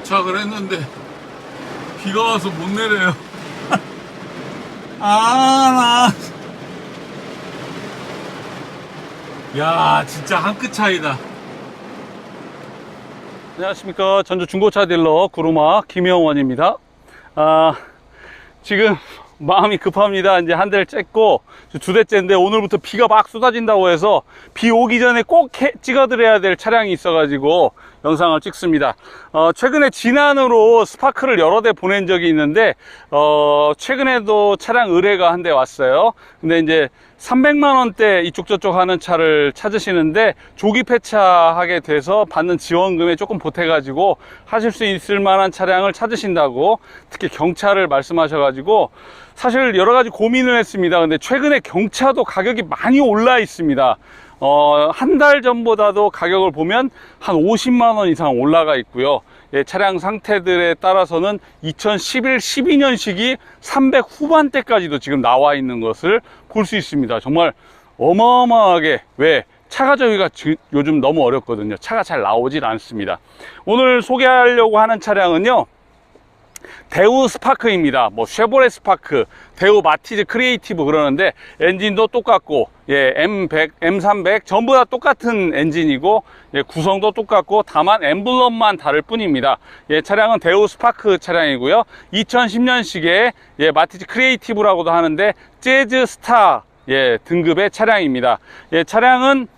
도착을 했는데 비가 와서 못 내려요. 아, 나. 야, 진짜 한 끗 차이다. 안녕하십니까. 전주 중고차 딜러 구루마 김영원입니다. 아, 지금 마음이 급합니다. 이제 한 대를 쬐고 두 대째인데 오늘부터 비가 막 쏟아진다고 해서 비 오기 전에 꼭 해- 찍어드려야 될 차량이 있어가지고 영상을 찍습니다. 어, 최근에 진안으로 스파크를 여러 대 보낸 적이 있는데 어, 최근에도 차량 의뢰가 한 대 왔어요. 근데 이제 300만 원대 이쪽 저쪽 하는 차를 찾으시는데 조기 폐차하게 돼서 받는 지원금에 조금 보태 가지고 하실 수 있을 만한 차량을 찾으신다고 특히 경차를 말씀하셔 가지고 사실 여러 가지 고민을 했습니다. 근데 최근에 경차도 가격이 많이 올라 있습니다. 어, 한 달 전보다도 가격을 보면 한 50만 원 이상 올라가 있고요. 예, 차량 상태들에 따라서는 2011, 12년식이 300 후반대까지도 지금 나와 있는 것을 볼 수 있습니다. 정말 어마어마하게 왜 차가 저기가 지- 요즘 너무 어렵거든요. 차가 잘 나오질 않습니다. 오늘 소개하려고 하는 차량은요. 대우 스파크입니다. 뭐 쉐보레 스파크, 대우 마티즈 크리에이티브 그러는데 엔진도 똑같고 예, M100, M300 전부 다 똑같은 엔진이고 예, 구성도 똑같고 다만 엠블럼만 다를 뿐입니다. 예, 차량은 대우 스파크 차량이고요. 2010년식의 예, 마티즈 크리에이티브라고도 하는데 재즈 스타 예, 등급의 차량입니다. 예, 차량은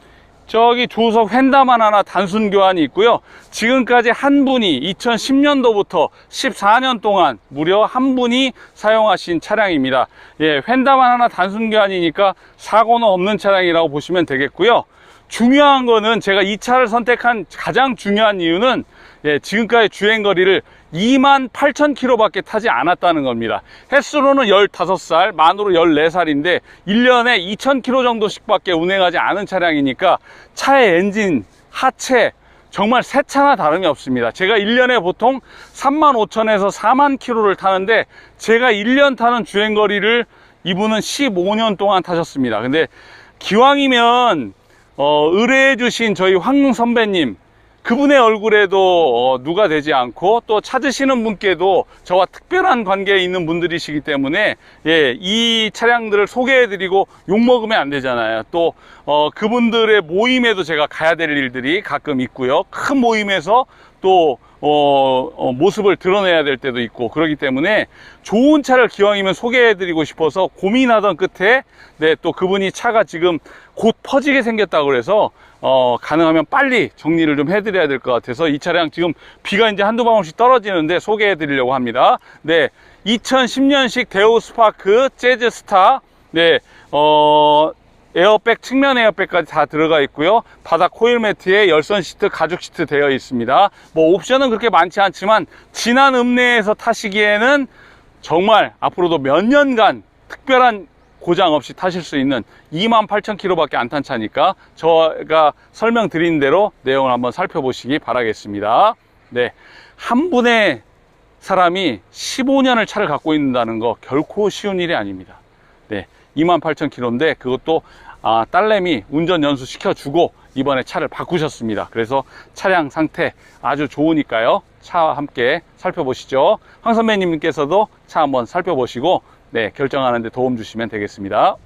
저기 조석 휀다만 하나 단순 교환이 있고요. 지금까지 한 분이 2010년도부터 14년 동안 무려 한 분이 사용하신 차량입니다. 예, 휀다만 하나 단순 교환이니까 사고는 없는 차량이라고 보시면 되겠고요. 중요한 거는 제가 이 차를 선택한 가장 중요한 이유는 예, 지금까지 주행 거리를 2만 8천 킬로밖에 타지 않았다는 겁니다. 횟수로는 15살, 만으로 14살인데 1년에 2천 킬로 정도씩밖에 운행하지 않은 차량이니까 차의 엔진, 하체 정말 새 차나 다름이 없습니다. 제가 1년에 보통 3만 5천에서 4만 킬로를 타는데 제가 1년 타는 주행 거리를 이분은 15년 동안 타셨습니다. 근데 기왕이면 어, 의뢰해 주신 저희 황 선배님 그분의 얼굴에도 어, 누가 되지 않고 또 찾으시는 분께도 저와 특별한 관계에 있는 분들이시기 때문에 예, 이 차량들을 소개해드리고 욕먹으면 안 되잖아요. 또 어, 그분들의 모임에도 제가 가야 될 일들이 가끔 있고요. 큰 모임에서 또 어, 어, 모습을 드러내야 될 때도 있고 그렇기 때문에 좋은 차를 기왕이면 소개해드리고 싶어서 고민하던 끝에 네, 또 그분이 차가 지금 곧 퍼지게 생겼다고 그래서 어, 가능하면 빨리 정리를 좀 해드려야 될 것 같아서 이 차량 지금 비가 이제 한두 방울씩 떨어지는데 소개해 드리려고 합니다. 네. 2010년식 데우 스파크 재즈 스타. 네. 어, 에어백, 측면 에어백까지 다 들어가 있고요. 바닥 코일 매트에 열선 시트, 가죽 시트 되어 있습니다. 뭐 옵션은 그렇게 많지 않지만 지난 읍내에서 타시기에는 정말 앞으로도 몇 년간 특별한 고장 없이 타실 수 있는 28,000km밖에 안 탄 차니까 제가 설명드린 대로 내용을 한번 살펴보시기 바라겠습니다. 네. 한 분의 사람이 15년을 차를 갖고 있다는 거 결코 쉬운 일이 아닙니다. 네. 28,000km인데 그것도 아, 딸내미 운전 연수 시켜주고 이번에 차를 바꾸셨습니다. 그래서 차량 상태 아주 좋으니까요. 차와 함께 살펴보시죠. 황 선배님께서도 차 한번 살펴보시고 네, 결정하는 데 도움 주시면 되겠습니다.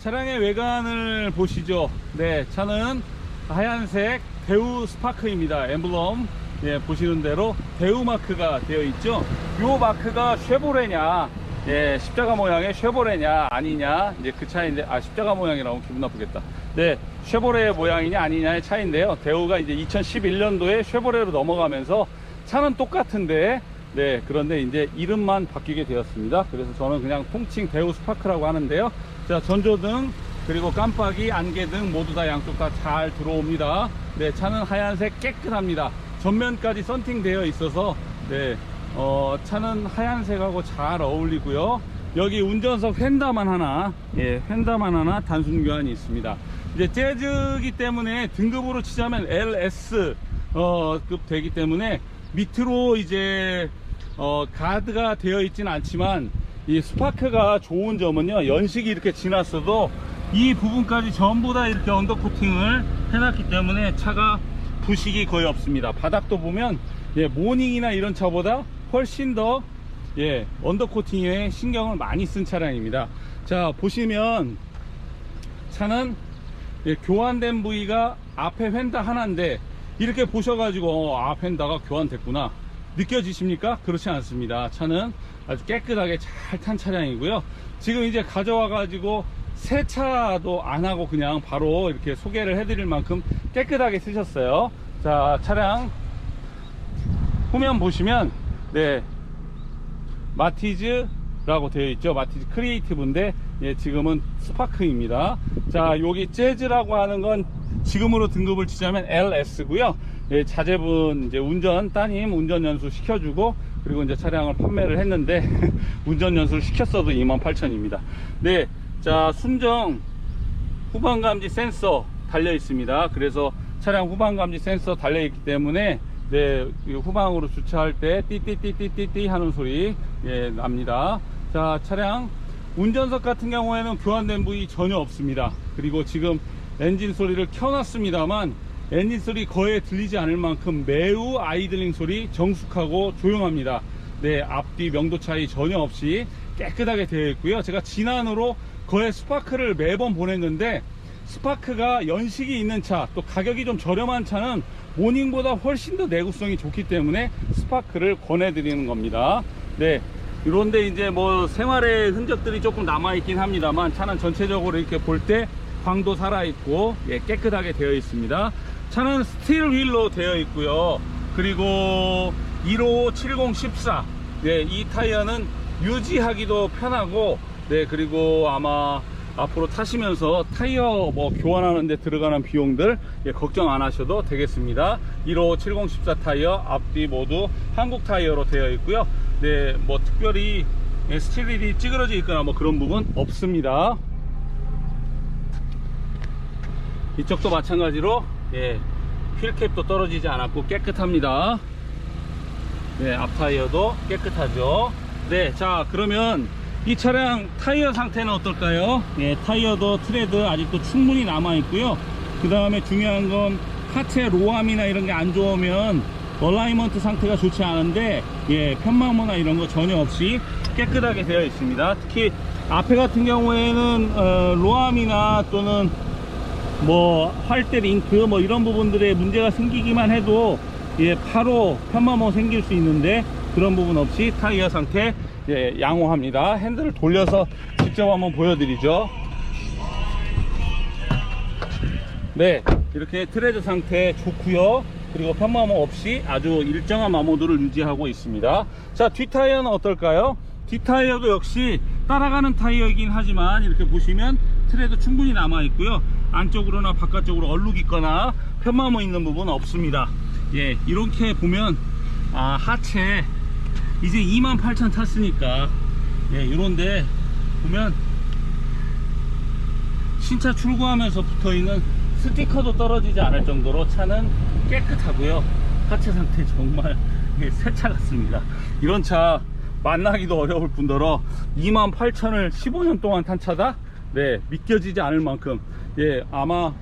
차량의 외관을 보시죠. 네, 차는 하얀색 대우 스파크입니다. 엠블럼. 예, 보시는 대로 대우 마크가 되어 있죠. 요 마크가 쉐보레냐, 예, 십자가 모양의 쉐보레냐 아니냐 이제 그 차인데 아 십자가 모양이라고 기분 나쁘겠다. 네, 쉐보레 모양이냐 아니냐의 차인데요. 대우가 이제 2011년도에 쉐보레로 넘어가면서 차는 똑같은데 네, 그런데 이제 이름만 바뀌게 되었습니다. 그래서 저는 그냥 통칭 대우 스파크라고 하는데요. 자, 전조등, 그리고 깜빡이, 안개등 모두 다 양쪽 다 잘 들어옵니다. 네, 차는 하얀색 깨끗합니다. 전면까지 썬팅 되어 있어서, 네, 어, 차는 하얀색하고 잘 어울리고요. 여기 운전석 휀다만 하나, 예, 휀다만 하나 단순 교환이 있습니다. 이제 재즈기 때문에 등급으로 치자면 LS, 어, 급 되기 때문에 밑으로 이제 어, 가드가 되어 있지는 않지만 이 스파크가 좋은 점은요 연식이 이렇게 지났어도 이 부분까지 전부 다 이렇게 언더코팅을 해놨기 때문에 차가 부식이 거의 없습니다. 바닥도 보면 예, 모닝이나 이런 차보다 훨씬 더 예, 언더코팅에 신경을 많이 쓴 차량입니다. 자, 보시면 차는 예, 교환된 부위가 앞에 휀다 하나인데 이렇게 보셔가지고 어, 아 휀다가 교환됐구나 느껴지십니까? 그렇지 않습니다. 차는 아주 깨끗하게 잘 탄 차량이고요. 지금 이제 가져와가지고 세차도 안 하고 그냥 바로 이렇게 소개를 해드릴 만큼 깨끗하게 쓰셨어요. 자 차량 후면 보시면 네 마티즈라고 되어 있죠. 마티즈 크리에이티브인데 예, 지금은 스파크입니다. 자, 여기 재즈라고 하는 건 지금으로 등급을 치자면 LS고요. 예, 자제분 이제 운전 따님 운전 연수 시켜주고 그리고 이제 차량을 판매를 했는데 운전 연수를 시켰어도 28,000입니다. 네, 자 순정 후방 감지 센서 달려 있습니다. 그래서 차량 후방 감지 센서 달려 있기 때문에 네, 이 후방으로 주차할 때 띠띠띠띠띠띠 하는 소리 예, 납니다. 자, 차량 운전석 같은 경우에는 교환된 부위 전혀 없습니다. 그리고 지금 엔진 소리를 켜놨습니다만 엔진 소리 거의 들리지 않을 만큼 매우 아이들링 소리 정숙하고 조용합니다. 네, 앞뒤 명도 차이 전혀 없이 깨끗하게 되어 있고요. 제가 진안으로 거의 스파크를 매번 보냈는데 스파크가 연식이 있는 차, 또 가격이 좀 저렴한 차는 모닝보다 훨씬 더 내구성이 좋기 때문에 스파크를 권해드리는 겁니다. 네. 이런데 이제 뭐 생활의 흔적들이 조금 남아있긴 합니다만 차는 전체적으로 이렇게 볼 때 광도 살아있고 예, 깨끗하게 되어 있습니다. 차는 스틸 휠로 되어 있고요. 그리고 155, 70, 14. 네, 이 타이어는 유지하기도 편하고 네, 그리고 아마 앞으로 타시면서 타이어 뭐 교환하는데 들어가는 비용들 예, 걱정 안 하셔도 되겠습니다. 155, 70, 14 타이어 앞뒤 모두 한국 타이어로 되어 있고요. 네, 뭐 특별히 예, 스틸이 찌그러져 있거나 뭐 그런 부분 없습니다. 이쪽도 마찬가지로 예, 휠캡도 떨어지지 않았고 깨끗합니다. 네, 앞 타이어도 깨끗하죠. 네, 자 그러면 이 차량 타이어 상태는 어떨까요? 예, 타이어도 트레드 아직도 충분히 남아 있고요. 그 다음에 중요한 건 하체 로함이나 이런 게 안 좋으면 얼라이먼트 상태가 좋지 않은데 예, 편마모나 이런 거 전혀 없이 깨끗하게 되어 있습니다. 특히 앞에 같은 경우에는 어, 로함이나 또는 뭐 활대 링크 뭐 이런 부분들에 문제가 생기기만 해도 예 바로 편마모 생길 수 있는데 그런 부분 없이 타이어 상태 예 양호합니다. 핸들을 돌려서 직접 한번 보여드리죠. 네 이렇게 트레드 상태 좋고요. 그리고 편마모 없이 아주 일정한 마모도를 유지하고 있습니다. 자 뒷타이어는 어떨까요? 뒷타이어도 역시 따라가는 타이어이긴 하지만 이렇게 보시면 트레도 충분히 남아 있고요. 안쪽으로나 바깥쪽으로 얼룩 있거나 편마모 있는 부분 없습니다. 예 이렇게 보면 아 하체 이제 28,000 탔으니까. 예 이런데 보면 신차 출고하면서 붙어있는 스티커도 떨어지지 않을 정도로 차는 깨끗하고요. 하체 상태 정말 예, 새차 같습니다. 이런 차 만나기도 어려울 뿐더러 28,000을 15년 동안 탄 차다? 네 믿겨지지 않을 만큼. 예 아마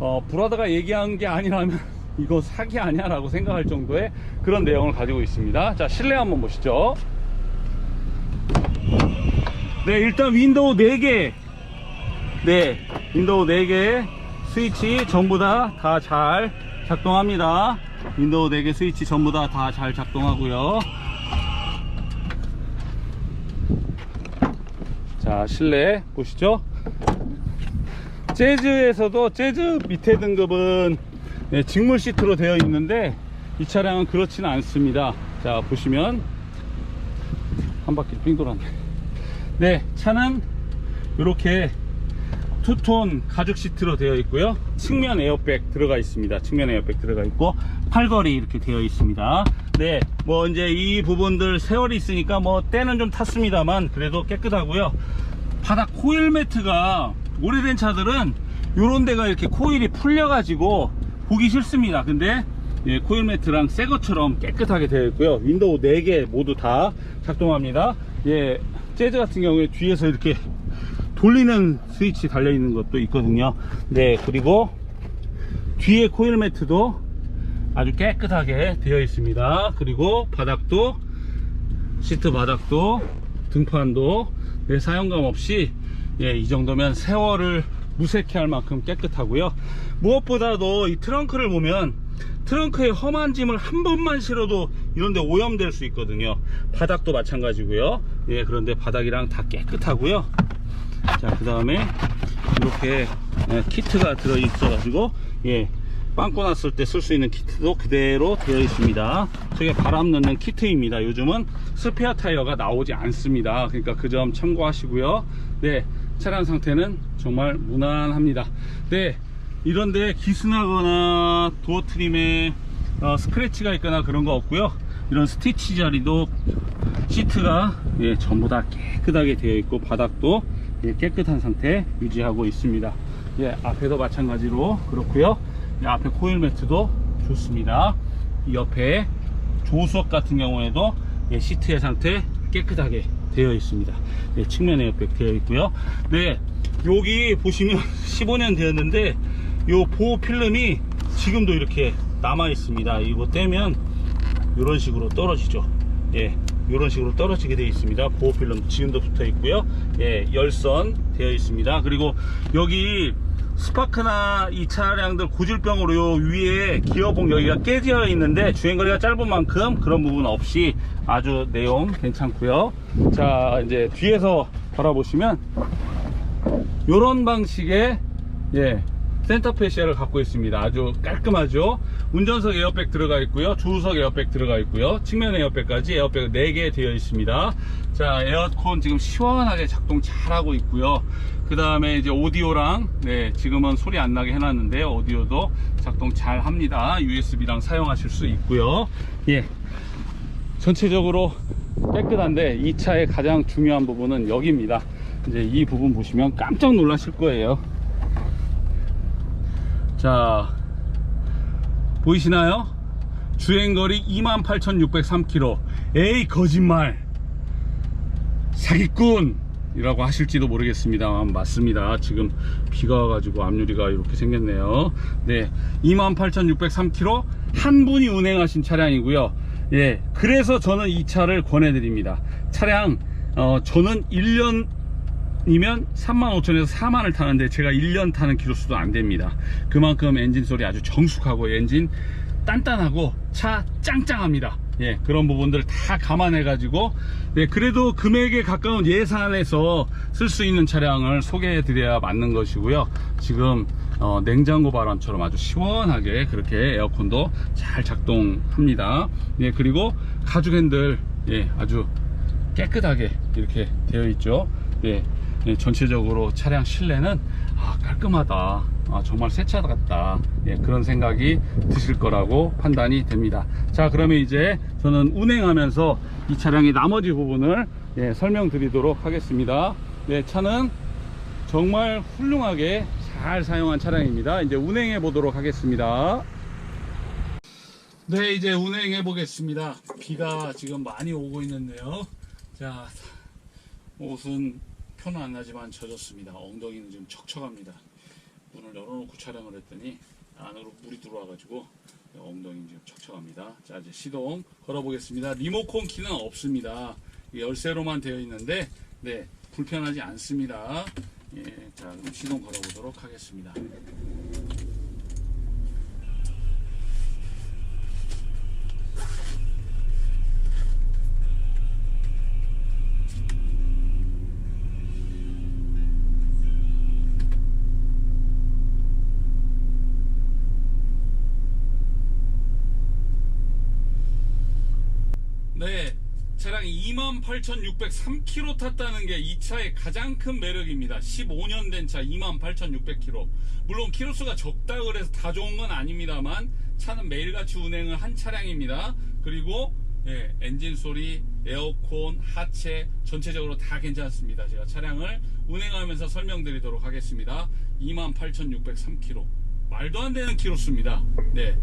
어, 브라더가 얘기한 게 아니라면 이거 사기 아니야 라고 생각할 정도의 그런 내용을 가지고 있습니다. 자 실내 한번 보시죠. 네 일단 윈도우 4개. 네 윈도우 4개 스위치 전부 다 다 잘 작동합니다. 윈도우 4개 스위치 전부 다 다 잘 작동하고요. 자 실내 보시죠. 재즈에서도 재즈 밑에 등급은 네, 직물 시트로 되어 있는데 이 차량은 그렇지는 않습니다. 자 보시면 한 바퀴 빙 돌았네. 네 차는 이렇게 투톤 가죽 시트로 되어 있고요. 측면 에어백 들어가 있습니다. 측면 에어백 들어가 있고 팔걸이 이렇게 되어 있습니다. 네 뭐 이제 이 부분들 세월이 있으니까 뭐 때는 좀 탔습니다만 그래도 깨끗하고요. 바닥 코일 매트가 오래된 차들은 요런 데가 이렇게 코일이 풀려 가지고 보기 싫습니다. 근데 예, 코일 매트랑 새 것처럼 깨끗하게 되어 있고요. 윈도우 4개 모두 다 작동합니다. 예, 재즈 같은 경우에 뒤에서 이렇게 돌리는 스위치 달려 있는 것도 있거든요. 네 그리고 뒤에 코일 매트도 아주 깨끗하게 되어 있습니다. 그리고 바닥도 시트 바닥도 등판도 네, 사용감 없이 예, 이 정도면 세월을 무색해 할 만큼 깨끗하고요. 무엇보다도 이 트렁크를 보면 트렁크에 험한 짐을 한 번만 실어도 이런데 오염될 수 있거든요. 바닥도 마찬가지고요. 예, 그런데 바닥이랑 다 깨끗하고요. 자, 그 다음에 이렇게 예, 키트가 들어 있어 가지고 예, 빵꾸 났을 때 쓸 수 있는 키트도 그대로 되어 있습니다. 저게 바람 넣는 키트입니다. 요즘은 스페어 타이어가 나오지 않습니다. 그러니까 그 점 참고하시고요. 네, 차량 상태는 정말 무난합니다. 네, 이런데 기스나거나 도어 트림에 어, 스크래치가 있거나 그런 거 없고요. 이런 스티치 자리도 시트가 예, 전부 다 깨끗하게 되어 있고 바닥도 예, 깨끗한 상태 유지하고 있습니다. 예, 앞에도 마찬가지로 그렇고요. 예, 앞에 코일 매트도 좋습니다. 이 옆에 조수석 같은 경우에도 예, 시트의 상태 깨끗하게 되어 있습니다. 예, 측면 에어백 되어 있고요. 네, 여기 보시면 15년 되었는데 요 보호 필름이 지금도 이렇게 남아 있습니다. 이거 떼면 이런 식으로 떨어지죠. 예, 이런 식으로 떨어지게 되어 있습니다. 보호 필름 지금도 붙어 있고요. 예, 열선 되어 있습니다. 그리고 여기 스파크나 이 차량들 고질병으로 요 위에 기어봉 여기가 깨져 있는데 주행거리가 짧은 만큼 그런 부분 없이 아주 내용 괜찮고요. 자, 이제 뒤에서 바라보시면 이런 방식의 예, 센터페 시야를 갖고 있습니다. 아주 깔끔하죠. 운전석 에어백 들어가 있고요. 조수석 에어백 들어가 있고요. 측면 에어백까지 에어백 4개 되어 있습니다. 자, 에어컨 지금 시원하게 작동 잘 하고 있고요. 그 다음에 이제 오디오랑, 네, 지금은 소리 안 나게 해놨는데, 오디오도 작동 잘 합니다. USB랑 사용하실 수 있고요. 예. 전체적으로 깨끗한데, 이 차의 가장 중요한 부분은 여기입니다. 이제 이 부분 보시면 깜짝 놀라실 거예요. 자 보이시나요? 주행거리 28,603km 에이 거짓말. 사기꾼! 이라고 하실지도 모르겠습니다만 맞습니다. 지금 비가 와가지고 앞유리가 이렇게 생겼네요. 네 28,603km 한 분이 운행하신 차량이고요 예 그래서 저는 이 차를 권해드립니다 차량 어, 저는 1년 이면 35,000에서 4만을 타는데 제가 1년 타는 키로수도 안 됩니다. 그만큼 엔진 소리 아주 정숙하고 엔진 단단하고 차 짱짱합니다. 예, 그런 부분들 다 감안해 가지고 네, 그래도 금액에 가까운 예산에서 쓸 수 있는 차량을 소개해 드려야 맞는 것이고요. 지금 어, 냉장고 발언처럼 아주 시원하게 그렇게 에어컨도 잘 작동합니다. 예, 그리고 가죽 핸들 예, 아주 깨끗하게 이렇게 되어 있죠. 예, 예, 전체적으로 차량 실내는 아, 깔끔하다. 아, 정말 새 차 같다. 예, 그런 생각이 드실 거라고 판단이 됩니다. 자, 그러면 이제 저는 운행하면서 이 차량의 나머지 부분을 예, 설명드리도록 하겠습니다. 네, 차는 정말 훌륭하게 잘 사용한 차량입니다. 이제 운행해 보도록 하겠습니다. 네, 이제 운행해 보겠습니다. 비가 지금 많이 오고 있는데요. 자, 옷은 표는 안 나지만 젖었습니다. 엉덩이는 지금 척척합니다. 문을 열어놓고 촬영을 했더니 안으로 물이 들어와 가지고 엉덩이 지금 척척합니다. 자 이제 시동 걸어 보겠습니다. 리모컨 키는 없습니다. 열쇠로만 되어 있는데 네 불편하지 않습니다. 예, 자 그럼 시동 걸어 보도록 하겠습니다. 28,603km 탔다는 게 이 차의 가장 큰 매력입니다. 15년 된 차 28,600km. 물론 키로수가 적다 그래서 다 좋은 건 아닙니다만 차는 매일같이 운행을 한 차량입니다. 그리고 예, 엔진 소리, 에어컨, 하체 전체적으로 다 괜찮습니다. 제가 차량을 운행하면서 설명드리도록 하겠습니다. 28,603km. 말도 안 되는 키로수입니다. 네.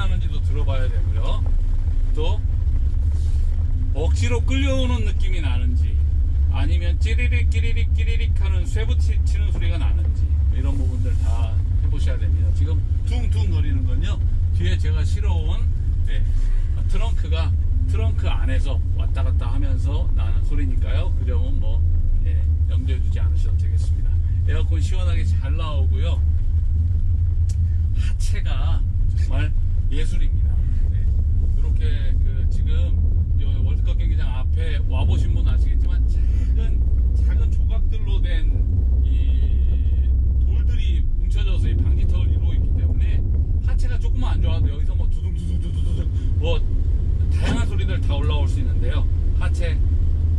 나는지도 들어봐야 되고요. 또 억지로 끌려오는 느낌이 나는지 아니면 찌리릭 끼리릭 끼리릭 하는 치- 치는 소리가 나는지 이런 부분들 다 해보셔야 됩니다. 지금 둥둥 거리는 건요. 뒤에 제가 실어온 네, 트렁크가 트렁크 안에서 왔다 갔다 하면서 나는 소리니까요. 그 점은 뭐 예, 염두에 두지 않으셔도 되겠습니다. 에어컨 시원하게 잘 나오고요. 하체가 정말 예술입니다. 네. 이렇게 그 지금 요 월드컵 경기장 앞에 와 보신 분 아시겠지만 작은 작은 조각들로 된 이 돌들이 뭉쳐져서 이 방지턱을 이루고 있기 때문에 하체가 조금만 안 좋아도 여기서 뭐 두둥두둥두둥두둥 뭐 다양한 소리들 다 올라올 수 있는데요. 하체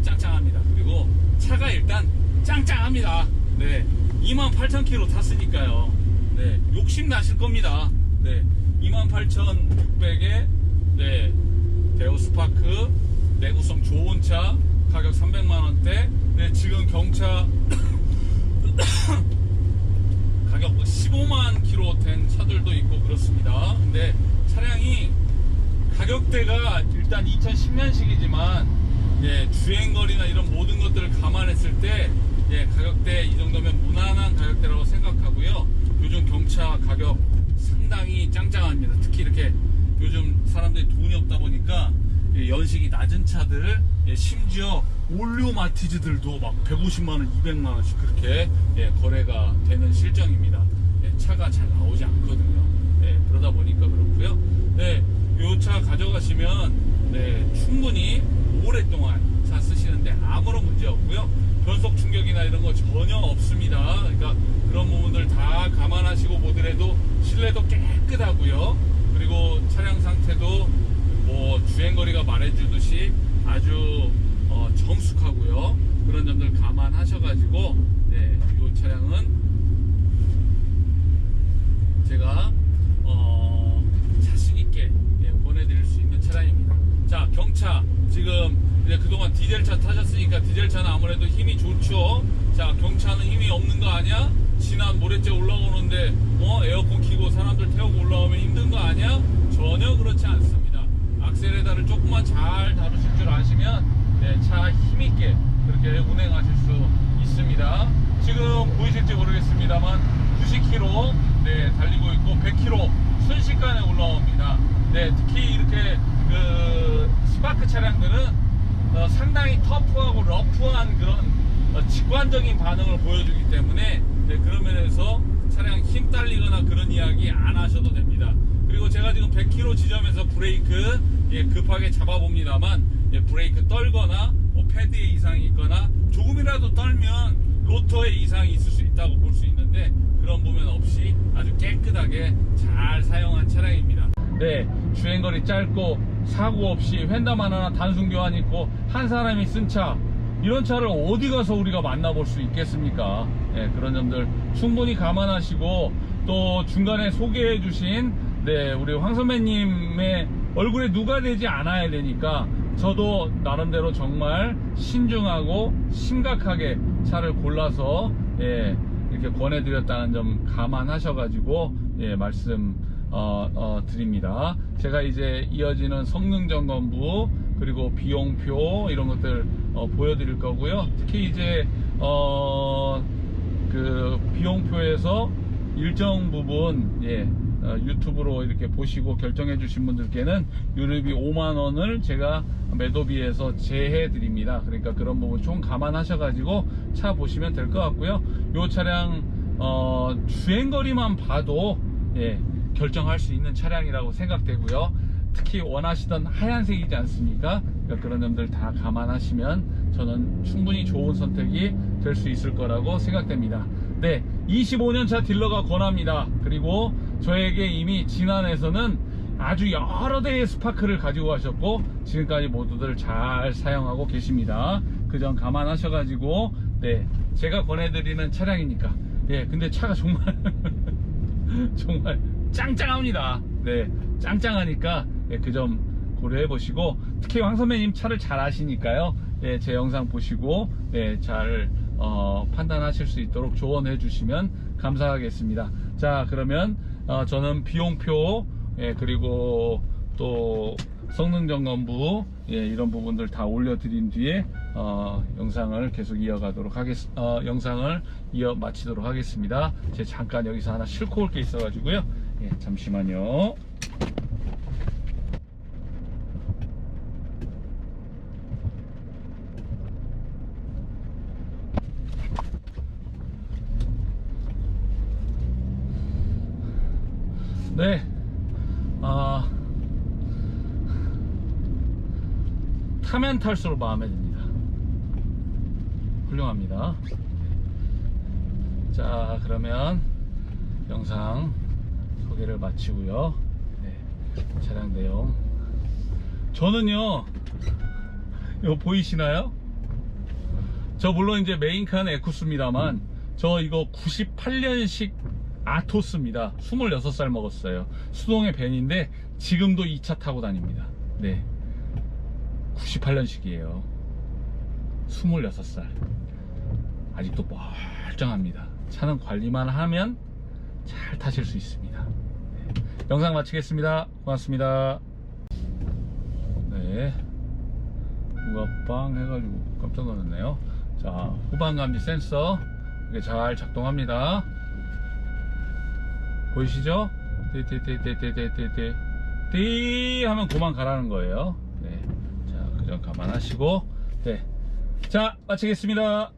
짱짱합니다. 그리고 차가 일단 짱짱합니다. 네. 28,000km 탔으니까요. 네. 욕심 나실 겁니다. 네. 28,600에 네. 대우 스파크 내구성 좋은 차 가격 300만원대 네, 지금 경차 가격 15만 킬로 된 차들도 있고 그렇습니다. 근데 차량이 가격대가 일단 2010년식이지만 예, 주행거리나 이런 모든 것들을 감안했을 때 예, 가격대 이 정도면 무난한 가격대라고 생각하고요. 요즘 경차 가격 상당히 짱짱합니다. 특히 이렇게 요즘 사람들이 돈이 없다 보니까 예, 연식이 낮은 차들 예, 심지어 올류 마티즈들도 막 150만 원, 200만 원씩 그렇게 예, 거래가 되는 실정입니다. 예, 차가 잘 나오지 않거든요. 예, 그러다 보니까 그렇고요. 네, 요차 가져가시면 네, 충분히 오랫동안 차 쓰시는데 아무런 문제 없고요. 변속 충격이나 이런 거 전혀 없습니다. 그러니까 그런 부분들 다 감안하시고 보더라도 실내도 깨끗하고요. 그리고 차량 상태도 뭐 주행거리가 말해주듯이 아주 어, 정숙하고요. 그런 점들 감안하셔가지고 네, 이 차량은 제가 어, 자신 있게 예, 보내드릴 수 있는 차량입니다. 자 경차 지금 이제 그동안 디젤차 타셨으니까 디젤차는 아무래도 힘이 좋죠. 자 경차는 힘이 없는 거 아니야? 지난 모래째 올라오는데 어 에어컨 키고 사람들 태우고 올라오면 힘든 거 아니야? 전혀 그렇지 않습니다. 악셀레다를 조금만 잘 다루실 줄 아시면 네, 차 힘있게 그렇게 운행하실 수 있습니다. 지금 보이실지 모르겠습니다만 90km 네, 달리고 있고 100km 순식간에 올라옵니다. 네, 특히 이렇게 그 스파크 차량들은 어, 상당히 터프하고 러프한 그런 어, 직관적인 반응을 보여주기 때문에 네, 그런 면에서 차량 힘 딸리거나 그런 이야기 0km 지점에서 브레이크 예, 급하게 잡아봅니다만 예, 브레이크 떨거나 뭐 패드에 이상이 있거나 조금이라도 떨면 로터에 이상이 있을 수 있다고 볼 수 있는데 그런 부분 없이 아주 깨끗하게 잘 사용한 차량입니다. 네, 주행거리 짧고 사고 없이 횡단만 하나 단순 교환 있고 한 사람이 쓴 차 이런 차를 어디 가서 우리가 만나볼 수 있겠습니까? 네, 그런 점들 충분히 감안하시고 또 중간에 소개해 주신 네, 우리 황 선배님의 얼굴에 누가 되지 않아야 되니까 저도 나름대로 정말 신중하고 심각하게 차를 골라서 예, 이렇게 권해드렸다는 점 감안하셔가지고 예, 말씀 어, 어, 드립니다. 제가 이제 이어지는 성능 점검부 그리고 비용표 이런 것들 어, 보여드릴 거고요. 특히 이제 어, 그 비용표에서 일정 부분 예, 어, 유튜브로 이렇게 보시고 결정해 주신 분들께는 유류비 5만 원을 제가 매도비에서 제해 드립니다. 그러니까 그런 부분 좀 감안하셔 가지고 차 보시면 될 것 같고요. 이 차량 어, 주행거리만 봐도 예, 결정할 수 있는 차량이라고 생각되고요. 특히 원하시던 하얀색이지 않습니까? 그러니까 그런 점들 다 감안하시면 저는 충분히 좋은 선택이 될 수 있을 거라고 생각됩니다. 네, 25년차 딜러가 권합니다. 그리고 저에게 이미 지난해에서는 아주 여러 대의 스파크를 가지고 가셨고 지금까지 모두들 잘 사용하고 계십니다. 그 점 감안하셔가지고 네, 제가 권해드리는 차량이니까 예, 근데 차가 정말 정말 짱짱합니다. 네, 짱짱하니까 예, 그점 고려해 보시고 특히 황 선배님 차를 잘 아시니까요. 예, 제 영상 보시고 예, 잘 어, 판단하실 수 있도록 조언해 주시면 감사하겠습니다. 자, 그러면 어, 저는 비용표 예, 그리고 또 성능 점검부 예, 이런 부분들 다 올려드린 뒤에 어, 영상을 계속 이어가도록 하겠 어, 영상을 이어 마치도록 하겠습니다. 제 잠깐 여기서 하나 싣고 올 게 있어가지고요. 예, 잠시만요. 네. 아, 타면 탈수록 마음에 듭니다. 훌륭합니다. 자, 그러면 영상 소개를 마치고요. 네, 차량 내용. 저는요, 이거 보이시나요? 저 물론 이제 메인칸 에쿠스입니다만 저 이거 98년식 아토스입니다. 26살 먹었어요. 수동의 벤인데 지금도 이차 타고 다닙니다. 네. 98년식이에요. 26살. 아직도 멀쩡합니다. 차는 관리만 하면 잘 타실 수 있습니다. 네. 영상 마치겠습니다. 고맙습니다. 네. 누가 빵 해가지고 깜짝 놀랐네요. 자, 후방 감지 센서 이게 잘 작동합니다. 보이시죠? 띠띠띠띠띠띠띠 띠 띠 하면 그만 가라는 거예요. 네. 자, 그냥 감안하시고 네. 자, 마치겠습니다.